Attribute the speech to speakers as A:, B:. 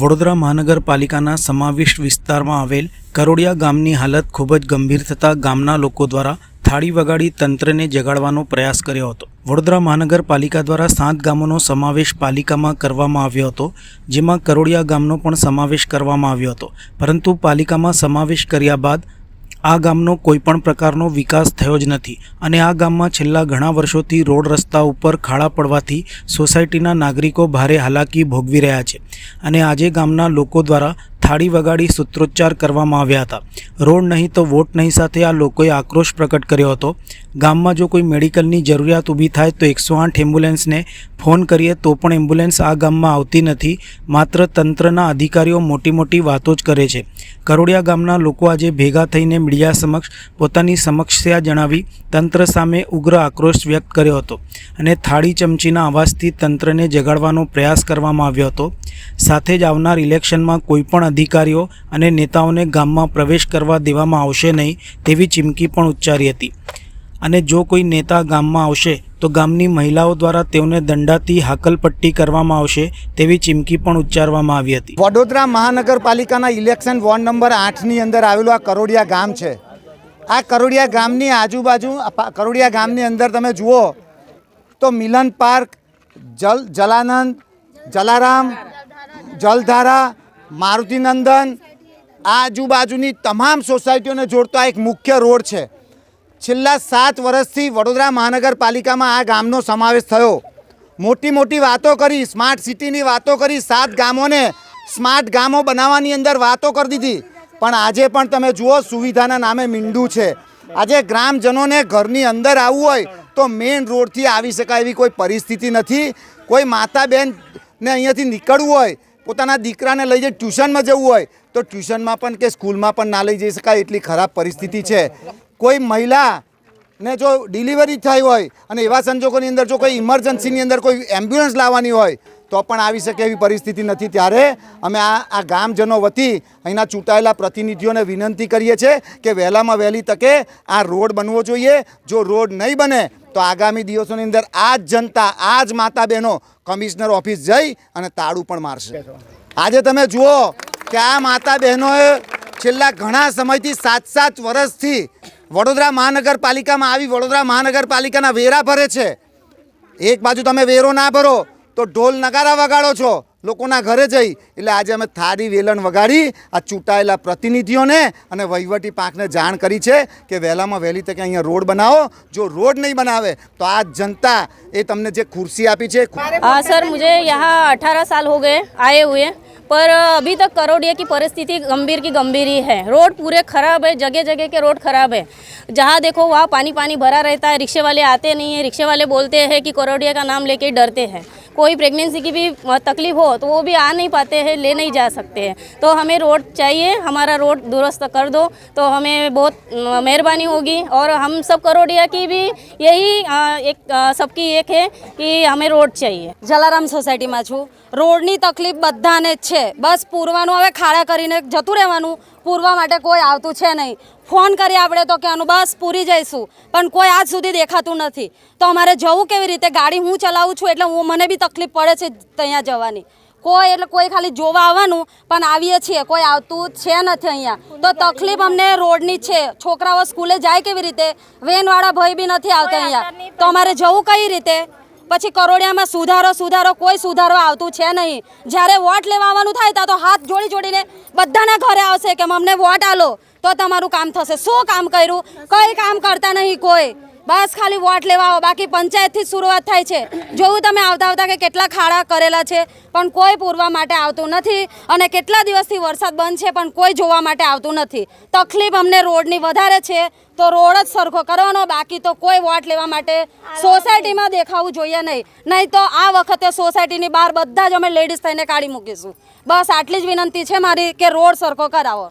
A: વડોદરા મહાનગરપાલિકાના સમાવિષ્ટ વિસ્તારમાં આવેલ કરોડિયા ગામની હાલત ખૂબ જ ગંભીર થતાં ગામના લોકો દ્વારા થાળી વગાડી તંત્રને જગાડવાનો પ્રયાસ કર્યો હતો. વડોદરા મહાનગરપાલિકા દ્વારા સાત ગામોનો સમાવેશ પાલિકામાં કરવામાં આવ્યો હતો, જેમાં કરોડિયા ગામનો પણ સમાવેશ કરવામાં આવ્યો હતો. પરંતુ પાલિકામાં સમાવેશ કર્યા બાદ આ ગામનો કોઈ પણ પ્રકારનો વિકાસ થયો જ નથી અને આ ગામમાં છેલ્લા ઘણા વર્ષોથી રોડ રસ્તા ઉપર ખાડા પડવાથી સોસાયટીના નાગરિકો ભારે હાલાકી ભોગવી રહ્યા છે. અને આજે ગામના લોકો દ્વારા થાળી વગાડી સૂત્રોચ્ચાર કરવામાં આવ્યા હતા. રોડ નહીં તો વોટ નહીં સાથે આ લોકોએ આક્રોશ પ્રકટ કર્યો હતો. ગામમાં જો કોઈ મેડિકલની જરૂરિયાત ઊભી થાય તો એકસો આઠ એમ્બ્યુલન્સને ફોન કરીએ તો પણ એમ્બ્યુલન્સ આ ગામમાં આવતી નથી. માત્ર તંત્રના અધિકારીઓ મોટી મોટી વાતો જ કરે છે. કરોડિયા ગામના લોકો આજે ભેગા થઈને મીડિયા સમક્ષ પોતાની સમસ્યા જણાવી તંત્ર સામે ઉગ્ર આક્રોશ વ્યક્ત કર્યો હતો અને થાળી ચમચીના અવાજથી તંત્રને જગાડવાનો પ્રયાસ કરવામાં આવ્યો હતો. સાથે જ આવનાર ઇલેક્શનમાં કોઈ પણ અધિકારીઓ અને નેતાઓને ગામમાં પ્રવેશ કરવા દેવામાં આવશે નહીં તેવી ચીમકી પણ ઉચ્ચારી હતી. અને જો કોઈ નેતા ગામમાં આવશે, તો ગામની મહિલાઓ દ્વારા તેઓને દંડાથી હાકલપટ્ટી કરવામાં આવશે તેવી ચીમકી પણ ઉચ્ચારવામાં આવી હતી.
B: વડોદરા મહાનગરપાલિકાના ઇલેક્શન વોર્ડ નંબર આઠની અંદર આવેલું આ કરોડિયા ગામ છે. આ કરોડિયા ગામની આજુબાજુ કરોડિયા ગામની અંદર તમે જુઓ, તો મિલન પાર્ક, જલ જલાનંદ, જલારામ, જલધારા મારુતિનંદન આજુબાજુની તમામ સોસાયટીઓને જોડતો આ એક મુખ્ય રોડ છે. છેલ્લા સાત વર્ષથી વડોદરા મહાનગરપાલિકામાં આ ગામનો સમાવેશ થયો. મોટી મોટી વાતો કરી, સ્માર્ટ સિટીની વાતો કરી, સાત ગામોને સ્માર્ટ ગામો બનાવવાની અંદર વાતો કરી દીધી. પણ આજે પણ તમે જુઓ, સુવિધાના નામે મીંડું છે. આજે ગ્રામજનોને ઘરની અંદર આવવું હોય તો મેઇન રોડથી આવી શકાય એવી કોઈ પરિસ્થિતિ નથી. કોઈ માતા બહેનને અહીંયાથી નીકળવું હોય પોતાના દીકરાને લઈ જઈ ટ્યુશનમાં જવું હોય, તો ટ્યુશનમાં પણ કે સ્કૂલમાં પણ ના લઈ જઈ શકાય એટલી ખરાબ પરિસ્થિતિ છે. કોઈ મહિલા ને જો ડિલિવરી થઈ હોય અને એવા સંજોગોની અંદર જો કોઈ ઇમરજન્સીની અંદર કોઈ એમ્બ્યુલન્સ લાવવાની હોય તો પણ આવી શકે એવી પરિસ્થિતિ નથી. ત્યારે અમે આ આ ગામજનો વતી અહીંના ચૂંટાયેલા પ્રતિનિધિઓને વિનંતી કરીએ છીએ કે વહેલામાં વહેલી તકે આ રોડ બનવો જોઈએ. જો રોડ નહીં બને તો આગામી દિવસોની અંદર આ જ જનતા આ જ માતા બહેનો કમિશનર ઓફિસ જઈ અને તાળું પણ મારશે. આજે તમે જુઓ કે આ માતા બહેનોએ છેલ્લા ઘણા સમયથી સાત સાત વર્ષથી વડોદરા મહાનગરપાલિકામાં આવી વડોદરા મહાનગરપાલિકાના વેરા ભરે છે. એક બાજુ તમે વેરો ના ભરો તો ઢોલ નગારા વગાડો છો લોકોના ઘરે જઈ એટલે આજે અમે થાળી વેલણ વગાડી આ ચૂંટાયેલા પ્રતિનિધિઓને અને વહીવટી પાંખને જાણ કરી છે કે વહેલામાં વહેલી તકે અહીંયા રોડ બનાવો જો રોડ નહીં બનાવે તો આ જનતા એ તમને જે ખુરશી આપી છે
C: हाँ सर मुझे यहाँ अठारह साल हो गए आए हुए पर अभी तक करोड़िया की परिस्थिति गंभीर की गंभीर ही है रोड पूरे खराब है जगह जगह के रोड खराब है जहाँ देखो वहाँ पानी पानी भरा रहता है रिक्शे वाले आते नहीं है रिक्शे वाले बोलते हैं कि करोड़िया का नाम लेके डरते हैं कोई प्रेगनेंसी की भी तकलीफ हो तो वो भी आ नहीं पाते हैं ले नहीं जा सकते हैं तो हमें रोड चाहिए हमारा रोड दुरुस्त कर दो तो हमें बहुत अ, मेहरबानी होगी और हम सब करोड़िया की भी यही अ, एक अ, सबकी एक है कि हमें रोड चाहिए
D: જલારામ સોસાયટીમાં છું રોડની તકલીફ બધાને જ છે બસ પૂરવાનું હવે ખાડા કરીને જતું રહેવાનું પૂરવા માટે કોઈ આવતું છે નહીં. ફોન કરીએ આપણે તો કે બસ પૂરી જઈશું. પણ કોઈ આજ સુધી દેખાતું નથી. તો અમારે જવું કેવી રીતે? ગાડી હું ચલાવું છું એટલે હું મને બી તકલીફ પડે છે ત્યાં જવાની. કોઈ એટલે કોઈ ખાલી જોવા આવવાનું પણ આવીએ છીએ. કોઈ આવતું છે નથી અહીંયા. તો તકલીફ અમને રોડની છે. છોકરાઓ સ્કૂલે જાય કેવી રીતે? વેનવાળા ભાઈ બી નથી આવતા અહીંયા. તો અમારે જવું કઈ રીતે? પછી કરોડિયામાં સુધારો સુધારો, કોઈ સુધારો આવતું છે નહીં. જ્યારે વોટ લેવા આવવાનું થાય ત્યાં તો હાથ જોડી જોડીને બધાના ઘરે આવશે કે અમને વોટ આલો, તો તમારું કામ થશે. શું કામ કર્યું? કંઈ કામ કરતા નહીં કોઈ. બસ ખાલી વોટ લેવા આવો. બાકી પંચાયતથી શરૂઆત થાય છે. જોયું તમે આવતા આવતા કે કેટલા ખાડા કરેલા છે, પણ કોઈ પૂરવા માટે આવતું નથી અને કેટલા દિવસથી વરસાદ બંધ છે, પણ કોઈ જોવા માટે આવતું નથી. તકલીફ અમને રોડની વધારે છે, તો રોડ જ સરખો કરવાનો, બાકી તો કોઈ વોટ લેવા માટે સોસાયટીમાં દેખાવું જોઈએ નહીં. નહીં તો આ વખતે સોસાયટીની બહાર બધા જ અમે લેડીઝ થઈને કાઢી મૂકીશું. બસ આટલી જ વિનંતી છે મારી કે રોડ સરખો કરાવો.